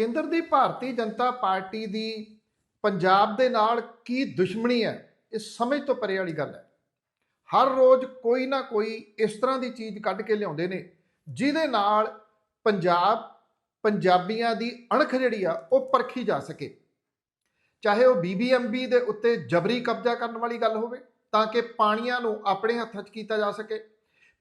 ਕੇਂਦਰ ਦੀ ਭਾਰਤੀ ਜਨਤਾ ਪਾਰਟੀ ਦੀ ਪੰਜਾਬ ਦੇ ਨਾਲ ਕੀ ਦੁਸ਼ਮਣੀ ਹੈ, ਇਹ ਸਮਝ ਤੋਂ ਪਰੇ ਵਾਲੀ ਗੱਲ ਹੈ। ਹਰ ਰੋਜ਼ ਕੋਈ ਨਾ ਕੋਈ ਇਸ ਤਰ੍ਹਾਂ ਦੀ ਚੀਜ਼ ਕੱਢ ਕੇ ਲਿਆਉਂਦੇ ਨੇ, ਜਿਹਦੇ ਨਾਲ ਪੰਜਾਬ, ਪੰਜਾਬੀਆਂ ਦੀ ਅਣਖ ਜਿਹੜੀ ਆ, ਉਹ ਪਰਖੀ ਜਾ ਸਕੇ। ਚਾਹੇ ਉਹ ਬੀਬੀਐਮਬੀ ਦੇ ਉੱਤੇ ਜਬਰੀ ਕਬਜ਼ਾ ਕਰਨ ਵਾਲੀ ਗੱਲ ਹੋਵੇ, ਤਾਂ ਕਿ ਪਾਣੀਆਂ ਨੂੰ ਆਪਣੇ ਹੱਥਾਂ 'ਚ ਕੀਤਾ ਜਾ ਸਕੇ।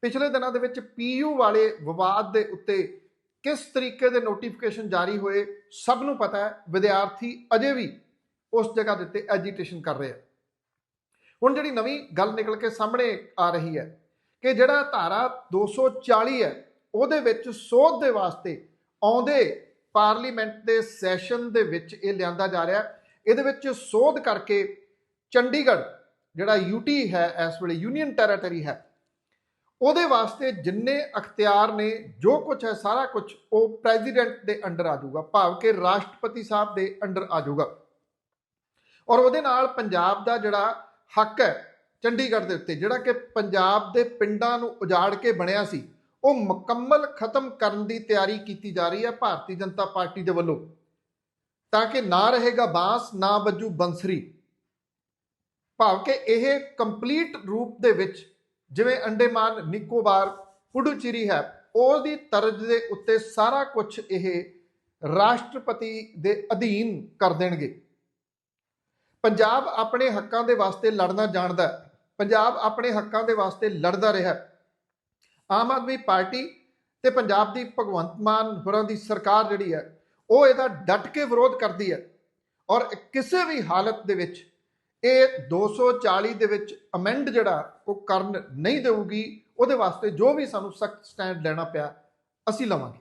ਪਿਛਲੇ ਦਿਨਾਂ ਦੇ ਵਿੱਚ ਪੀਯੂ ਵਾਲੇ ਵਿਵਾਦ ਦੇ ਉੱਤੇ ਕਿਸ ਤਰੀਕੇ ਦੇ ਨੋਟੀਫਿਕੇਸ਼ਨ ਜਾਰੀ ਹੋਏ, ਸਭ ਨੂੰ ਪਤਾ ਹੈ, ਵਿਦਿਆਰਥੀ ਅਜੇ ਵੀ ਉਸ ਜਗ੍ਹਾ ਦੇ ਉੱਤੇ ਐਜੀਟੇਸ਼ਨ ਕਰ ਰਹੇ ਆ। ਹੁਣ ਜਿਹੜੀ ਨਵੀਂ ਗੱਲ ਨਿਕਲ ਕੇ ਸਾਹਮਣੇ ਆ ਰਹੀ ਹੈ ਕਿ ਜਿਹੜਾ ਧਾਰਾ 240 ਹੈ, ਉਹਦੇ ਵਿੱਚ ਸੋਧ ਦੇ ਵਾਸਤੇ ਆਉਂਦੇ ਪਾਰਲੀਮੈਂਟ ਦੇ ਸੈਸ਼ਨ ਦੇ ਵਿੱਚ ਇਹ ਲਿਆਂਦਾ ਜਾ ਰਿਹਾ। ਇਹਦੇ ਵਿੱਚ ਸੋਧ ਕਰਕੇ ਚੰਡੀਗੜ੍ਹ, ਜਿਹੜਾ ਯੂਟੀ ਹੈ, ਇਸ ਵੇਲੇ ਯੂਨੀਅਨ ਟੈਰੀਟਰੀ ਹੈ ਉਹਦੇ ਵਾਸਤੇ ਜਿੰਨੇ ਅਖਤਿਆਰ ਨੇ, ਜੋ ਕੁਝ ਹੈ, ਸਾਰਾ ਕੁਝ ਉਹ ਪ੍ਰੈਜ਼ੀਡੈਂਟ ਦੇ ਅੰਡਰ ਆ ਜਾਊਗਾ, ਭਾਵ ਕਿ ਰਾਸ਼ਟਰਪਤੀ ਸਾਹਿਬ ਦੇ ਅੰਡਰ ਆ ਜਾਊਗਾ। ਔਰ ਉਹਦੇ ਨਾਲ ਪੰਜਾਬ ਦਾ ਜਿਹੜਾ ਹੱਕ ਹੈ, ਚੰਡੀਗੜ੍ਹ ਦੇ ਉੱਤੇ, ਜਿਹੜਾ ਕਿ ਪੰਜਾਬ ਦੇ ਪਿੰਡਾਂ ਨੂੰ ਉਜਾੜ ਕੇ ਬਣਿਆ ਸੀ, ਉਹ ਮੁਕੰਮਲ ਖਤਮ ਕਰਨ ਦੀ ਤਿਆਰੀ ਕੀਤੀ ਜਾ ਰਹੀ ਹੈ ਭਾਰਤੀ ਜਨਤਾ ਪਾਰਟੀ ਦੇ ਵੱਲੋਂ। ਤਾਂ ਕਿ ਨਾ ਰਹੇਗਾ ਬਾਂਸ, ਨਾ ਵੱਜੂ ਬੰਸਰੀ। ਭਾਵ ਕਿ ਇਹ ਕੰਪਲੀਟ ਰੂਪ ਦੇ ਵਿੱਚ ਜਿਵੇਂ ਅੰਡੇਮਾਨ, ਨਿਕੋਬਾਰ, ਪੁਡੂਚੇਰੀ ਹੈ ਉਹਦੀ ਤਰਜ਼ ਦੇ ਉੱਤੇ ਸਾਰਾ ਕੁਝ ਇਹ ਰਾਸ਼ਟਰਪਤੀ ਦੇ ਅਧੀਨ ਕਰ ਦੇਣਗੇ। ਪੰਜਾਬ ਆਪਣੇ ਹੱਕਾਂ ਦੇ ਵਾਸਤੇ ਲੜਨਾ ਜਾਣਦਾ ਹੈ। ਪੰਜਾਬ ਆਪਣੇ ਹੱਕਾਂ ਦੇ ਵਾਸਤੇ ਲੜਦਾ ਰਿਹਾ ਆਮ ਆਦਮੀ ਪਾਰਟੀ ਤੇ ਪੰਜਾਬ ਦੀ ਭਗਵੰਤ ਮਾਨ ਹੋਰਾਂ ਦੀ ਸਰਕਾਰ ਜਿਹੜੀ ਹੈ, ਉਹ ਇਹਦਾ ਡਟ ਕੇ ਵਿਰੋਧ ਕਰਦੀ ਹੈ। ਔਰ ਕਿਸੇ ਵੀ ਹਾਲਤ ਦੇ ਵਿੱਚ ਇਹ 240 ਦੇ ਵਿੱਚ ਅਮੈਂਡ ਜਿਹੜਾ, ਉਹ ਕਰਨ ਨਹੀਂ ਦੇਊਗੀ, ਉਹਦੇ ਵਾਸਤੇ ਜੋ ਵੀ ਸਾਨੂੰ ਸਖਤ ਸਟੈਂਡ ਲੈਣਾ ਪਿਆ, ਅਸੀਂ ਲਵਾਂਗੇ।